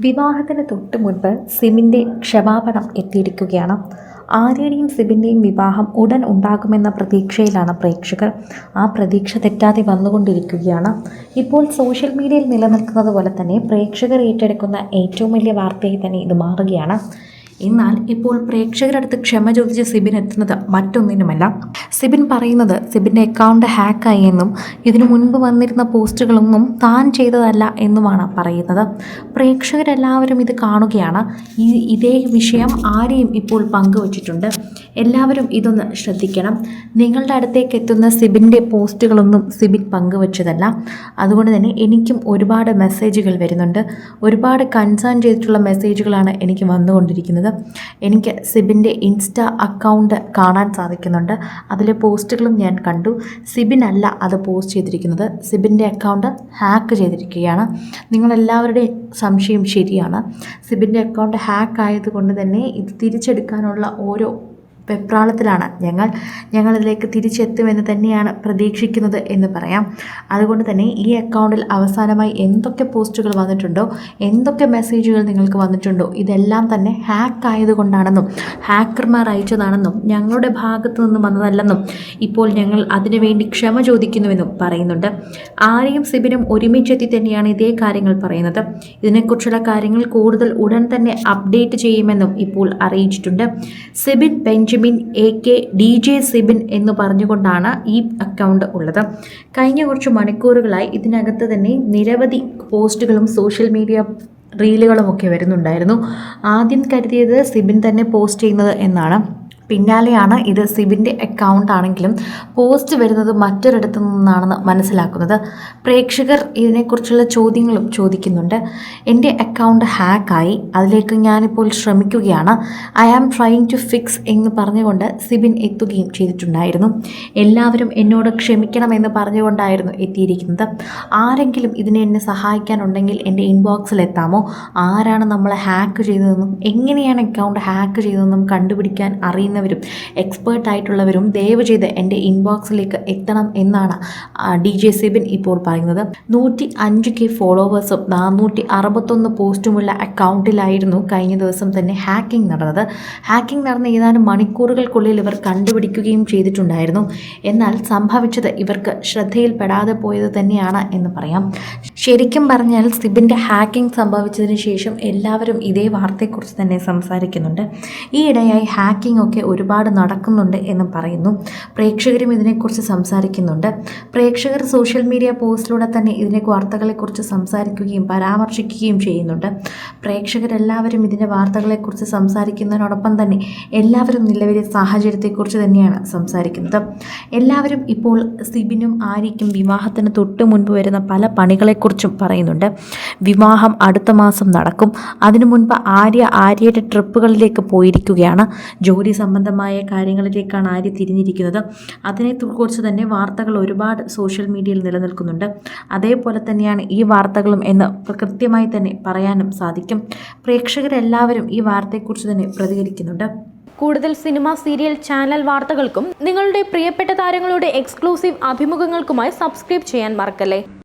വിവാഹത്തിന് തൊട്ട് മുൻപ് സിമിന്റെ ക്ഷമാപണം എത്തിയിരിക്കുകയാണ്. ആര്യയുടെയും സിബിന്റെയും വിവാഹം ഉടൻ ഉണ്ടാകുമെന്ന പ്രതീക്ഷയിലാണ് പ്രേക്ഷകർ. ആ പ്രതീക്ഷ തെറ്റാതെ വന്നുകൊണ്ടിരിക്കുകയാണ്. ഇപ്പോൾ സോഷ്യൽ മീഡിയയിൽ നിലനിൽക്കുന്നത് പോലെ തന്നെ പ്രേക്ഷകർ ഏറ്റെടുക്കുന്ന ഏറ്റവും വലിയ വാർത്തയായി തന്നെ ഇത് മാറുകയാണ്. എന്നാൽ ഇപ്പോൾ പ്രേക്ഷകരുടെ അടുത്ത് ക്ഷമ ചോദിച്ച് സിബിൻ എത്തുന്നത് മറ്റൊന്നിനുമല്ല. സിബിൻ പറയുന്നത് സിബിന്റെ അക്കൗണ്ട് ഹാക്കായി എന്നും ഇതിനു മുൻപ് വന്നിരുന്ന പോസ്റ്റുകളൊന്നും താൻ ചെയ്തതല്ല എന്നുമാണ് പറയുന്നത്. പ്രേക്ഷകരെല്ലാവരും ഇത് കാണുകയാണ്. ഈ ഇതേ വിഷയം ആരെയും ഇപ്പോൾ പങ്കുവച്ചിട്ടുണ്ട്. എല്ലാവരും ഇതൊന്ന് ശ്രദ്ധിക്കണം. നിങ്ങളുടെ അടുത്തേക്ക് എത്തുന്ന സിബിന്റെ പോസ്റ്റുകളൊന്നും സിബിൻ പങ്കുവച്ചതല്ല. അതുകൊണ്ട് തന്നെ എനിക്കും ഒരുപാട് മെസ്സേജുകൾ വരുന്നുണ്ട്. ഒരുപാട് കൺസേൺ ചെയ്തിട്ടുള്ള മെസ്സേജുകളാണ് എനിക്ക് വന്നുകൊണ്ടിരിക്കുന്നത്. എനിക്ക് സിബിന്റെ ഇൻസ്റ്റ അക്കൗണ്ട് കാണാൻ സാധിക്കുന്നുണ്ട്. അതിലെ പോസ്റ്റുകളും ഞാൻ കണ്ടു. സിബിൻ അല്ല അത് പോസ്റ്റ് ചെയ്തിരിക്കുന്നത്. സിബിന്റെ അക്കൗണ്ട് ഹാക്ക് ചെയ്തിരിക്കുകയാണ്. നിങ്ങളെല്ലാവരുടെയും സംശയം ശരിയാണ്. സിബിന്റെ അക്കൗണ്ട് ഹാക്ക് ആയതുകൊണ്ട് തന്നെ ഇത് തിരിച്ചെടുക്കാനുള്ള ഓരോ വെപ്രാളത്തിലാണ്. ഞങ്ങൾ ഞങ്ങളിതിലേക്ക് തിരിച്ചെത്തുമെന്ന് തന്നെയാണ് പ്രതീക്ഷിക്കുന്നത് എന്ന് പറയാം. അതുകൊണ്ട് തന്നെ ഈ അക്കൗണ്ടിൽ അവസാനമായി എന്തൊക്കെ പോസ്റ്റുകൾ വന്നിട്ടുണ്ടോ എന്തൊക്കെ മെസ്സേജുകൾ നിങ്ങൾക്ക് വന്നിട്ടുണ്ടോ ഇതെല്ലാം തന്നെ ഹാക്ക് ആയതുകൊണ്ടാണെന്നും ഹാക്കർമാർ അയച്ചതാണെന്നും ഞങ്ങളുടെ ഭാഗത്തു നിന്നും വന്നതല്ലെന്നും ഇപ്പോൾ ഞങ്ങൾ അതിനുവേണ്ടി ക്ഷമ ചോദിക്കുന്നുവെന്നും പറയുന്നുണ്ട്. ആരെയും സിബിനും ഒരുമിച്ചെത്തി തന്നെയാണ് ഇതേ കാര്യങ്ങൾ പറയുന്നത്. ഇതിനെക്കുറിച്ചുള്ള കാര്യങ്ങൾ കൂടുതൽ ഉടൻ തന്നെ അപ്ഡേറ്റ് ചെയ്യുമെന്നും ഇപ്പോൾ അറിയിച്ചിട്ടുണ്ട്. Sibin Benjamin A K D J Sibin എന്ന് പറഞ്ഞുകൊണ്ടാണ് ഈ അക്കൗണ്ട് ഉള്ളത്. കഴിഞ്ഞ കുറച്ച് മണിക്കൂറുകളായി ഇതിനകത്ത് തന്നെ നിരവധി പോസ്റ്റുകളും സോഷ്യൽ മീഡിയ റീലുകളും ഒക്കെ വരുന്നുണ്ടായിരുന്നു. ആദ്യം കരുതിയത് സിബിൻ തന്നെ പോസ്റ്റ് ചെയ്യുന്നത് എന്നാണ്. പിന്നാലെയാണ് ഇത് സിബിന്റെ അക്കൗണ്ട് ആണെങ്കിലും പോസ്റ്റ് വരുന്നത് മറ്റൊരിടത്തു നിന്നാണെന്ന് മനസ്സിലാക്കുന്നത്. പ്രേക്ഷകർ ഇതിനെക്കുറിച്ചുള്ള ചോദ്യങ്ങളും ചോദിക്കുന്നുണ്ട്. എന്റെ അക്കൗണ്ട് ഹാക്കായി അതിലേക്ക് ഞാനിപ്പോൾ ശ്രമിക്കുകയാണ്. I am trying to fix എന്ന് പറഞ്ഞുകൊണ്ട് സിബിൻ എത്തുകയും ചെയ്തിട്ടുണ്ടായിരുന്നു. എല്ലാവരും എന്നോട് ക്ഷമിക്കണമെന്ന് പറഞ്ഞുകൊണ്ടായിരുന്നു എത്തിയിരിക്കുന്നത്. ആരെങ്കിലും ഇതിനെ എന്നെ സഹായിക്കാനുണ്ടെങ്കിൽ എന്റെ ഇൻബോക്സിൽ എത്താമോ? ആരാണ് നമ്മളെ ഹാക്ക് ചെയ്തതെന്നും എങ്ങനെയാണ് അക്കൗണ്ട് ഹാക്ക് ചെയ്തതെന്നും കണ്ടുപിടിക്കാൻ അറിയുന്നവരും എക്സ്പേർട്ടായിട്ടുള്ളവരും ദയവ് ചെയ്ത് എന്റെ ഇൻബോക്സിലേക്ക് എത്തണം എന്നാണ് ഡി ജെ സിബിൻ ഇപ്പോൾ പറയുന്നത്. നൂറ്റി അഞ്ച് കെ ഫോളോവേഴ്സും നാനൂറ്റി അറുപത്തൊന്ന് പോസ്റ്റുമുള്ള അക്കൗണ്ടിലായിരുന്നു കഴിഞ്ഞ ദിവസം തന്നെ ഹാക്കിംഗ് നടന്നത്. ഹാക്കിംഗ് നടന്ന ഏതാനും മണിക്കൂറുകൾക്കുള്ളിൽ ഇവർ കണ്ടുപിടിക്കുകയും ചെയ്തിട്ടുണ്ടായിരുന്നു. എന്നാൽ സംഭവിച്ചത് ഇവർക്ക് ശ്രദ്ധയിൽപ്പെടാതെ പോയത് തന്നെയാണ് എന്ന് പറയാം. ശരിക്കും പറഞ്ഞാൽ സിബിന്റെ ഹാക്കിംഗ് സംഭവിച്ചതിന് ശേഷം എല്ലാവരും ഇതേ വാർത്തയെക്കുറിച്ച് തന്നെ സംസാരിക്കുന്നുണ്ട്. ഈയിടെയായി ഹാക്കിംഗ് ഒക്കെ ഒരുപാട് നടക്കുന്നുണ്ട് എന്ന് പറയുന്നു. പ്രേക്ഷകരും ഇതിനെക്കുറിച്ച് സംസാരിക്കുന്നുണ്ട്. പ്രേക്ഷകർ സോഷ്യൽ മീഡിയ പോസ്റ്റിലൂടെ തന്നെ ഇതിനെ വാർത്തകളെക്കുറിച്ച് സംസാരിക്കുകയും പരാമർശിക്കുകയും ചെയ്യുന്നുണ്ട്. പ്രേക്ഷകരെല്ലാവരും ഇതിന്റെ വാർത്തകളെക്കുറിച്ച് സംസാരിക്കുന്നതിനോടൊപ്പം തന്നെ എല്ലാവരും നിലവിലെ സാഹചര്യത്തെക്കുറിച്ച് തന്നെയാണ് സംസാരിക്കുന്നത്. എല്ലാവരും ഇപ്പോൾ സിബിനും ആരിക്കും വിവാഹത്തിന് തൊട്ട് മുൻപ് വരുന്ന പല പണികളെക്കുറിച്ചും പറയുന്നുണ്ട്. വിവാഹം അടുത്ത മാസം നടക്കും. അതിനു മുൻപ് ആര്യ ആര്യയുടെ ട്രിപ്പുകളിലേക്ക് പോയിരിക്കുകയാണ്. ജോലി സംബന്ധമായ കാര്യങ്ങളിലേക്കാണ് ആര്യ തിരിഞ്ഞിരിക്കുന്നത്. അതിനെക്കുറിച്ച് തന്നെ വാർത്തകൾ ഒരുപാട് സോഷ്യൽ മീഡിയയിൽ നിലനിൽക്കുന്നുണ്ട്. അതേപോലെ തന്നെയാണ് ഈ വാർത്തകളും എന്ന് കൃത്യമായി തന്നെ പറയാനും സാധിക്കും. പ്രേക്ഷകരെല്ലാവരും ഈ വാർത്തയെക്കുറിച്ച് തന്നെ പ്രതികരിക്കുന്നുണ്ട്. കൂടുതൽ സിനിമ സീരിയൽ ചാനൽ വാർത്തകൾക്കും നിങ്ങളുടെ പ്രിയപ്പെട്ട താരങ്ങളുടെ എക്സ്ക്ലൂസീവ് അഭിമുഖങ്ങൾക്കുമായി സബ്സ്ക്രൈബ് ചെയ്യാൻ മറക്കല്ലേ?